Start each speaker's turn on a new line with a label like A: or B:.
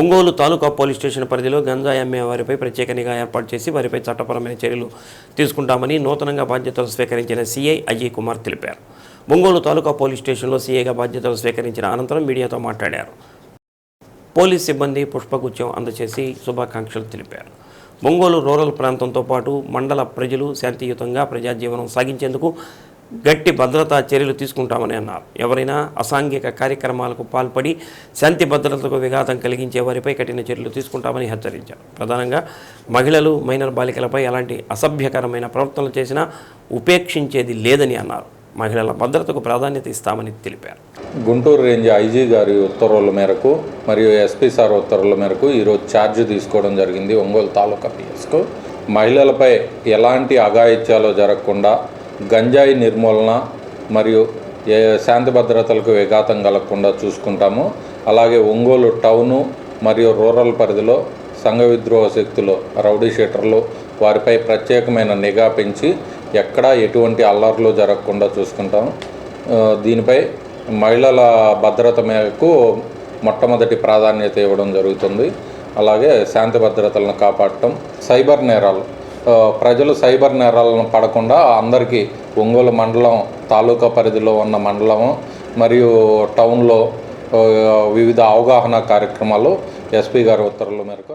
A: ఒంగోలు తాలూకా police station పరిధిలో గంజాయి అమ్మే వారిపై ప్రత్యేక నిఘా ఏర్పాటు చేసి వారిపై చట్టపరమైన చర్యలు తీసుకుంటామని నూతనంగా బాధ్యతలు స్వీకరించిన సీఐ అజయ్ కుమార్ తెలిపారు. ఒంగోలు తాలూకా పోలీస్ స్టేషన్లో సీఐగా బాధ్యతలు స్వీకరించిన అనంతరం మీడియాతో మాట్లాడారు. పోలీస్ సిబ్బంది పుష్పగుచ్చం అందచేసి శుభాకాంక్షలు తెలిపారు. ఒంగోలు రూరల్ ప్రాంతంతో పాటు మండల ప్రజలు శాంతియుతంగా ప్రజాజీవనం సాగించేందుకు గట్టి భద్రతా చర్యలు తీసుకుంటామని అన్నారు. ఎవరైనా అసాంఘిక కార్యక్రమాలకు పాల్పడి శాంతి భద్రతకు విఘాతం కలిగించే వారిపై కఠిన చర్యలు తీసుకుంటామని హెచ్చరించారు. ప్రధానంగా మహిళలు మైనర్ బాలికలపై ఎలాంటి అసభ్యకరమైన ప్రవర్తనలు చేసినా ఉపేక్షించేది లేదని అన్నారు. మహిళల భద్రతకు ప్రాధాన్యత ఇస్తామని తెలిపారు.
B: గుంటూరు రేంజ్ ఐజీ గారి ఉత్తర్వుల మేరకు మరియు ఎస్పీ సార్ ఉత్తర్వుల మేరకు ఈరోజు ఛార్జ్ తీసుకోవడం జరిగింది ఒంగోలు తాలూకా పిఎస్కు. మహిళలపై ఎలాంటి అఘాయిత్యాలు జరగకుండా గంజాయి నిర్మూలన మరియు ఏ శాంతి భద్రతలకు విఘాతం కలగకుండా చూసుకుంటాము. అలాగే ఒంగోలు టౌను మరియు రూరల్ పరిధిలో సంఘ విద్రోహ శక్తులు రౌడీ షీటర్లు వారిపై ప్రత్యేకమైన నిఘా పెంచి ఎక్కడా ఎటువంటి అల్లర్లు జరగకుండా చూసుకుంటాం. దీనిపై మహిళల భద్రత మేరకు మొట్టమొదటి ప్రాధాన్యత ఇవ్వడం జరుగుతుంది. అలాగే శాంతి భద్రతలను కాపాడటం సైబర్ నేరాలు ప్రజలు సైబర్ నేరాలను పడకుండా అందరికీ ఒంగోలు మండలం తాలూకా పరిధిలో ఉన్న మండలం మరియు టౌన్లో వివిధ అవగాహన కార్యక్రమాలు ఎస్పీ గారి ఉత్తర్వుల మేరకు